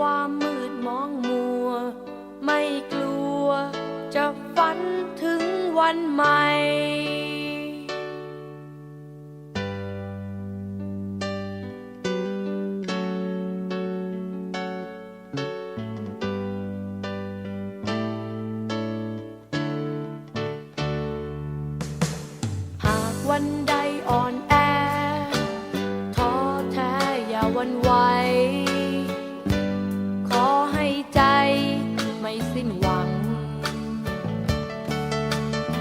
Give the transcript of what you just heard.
ความมืดมองมัว ไม่กลัว จะฝันถึงวันใหม่หากวันใดอ่อน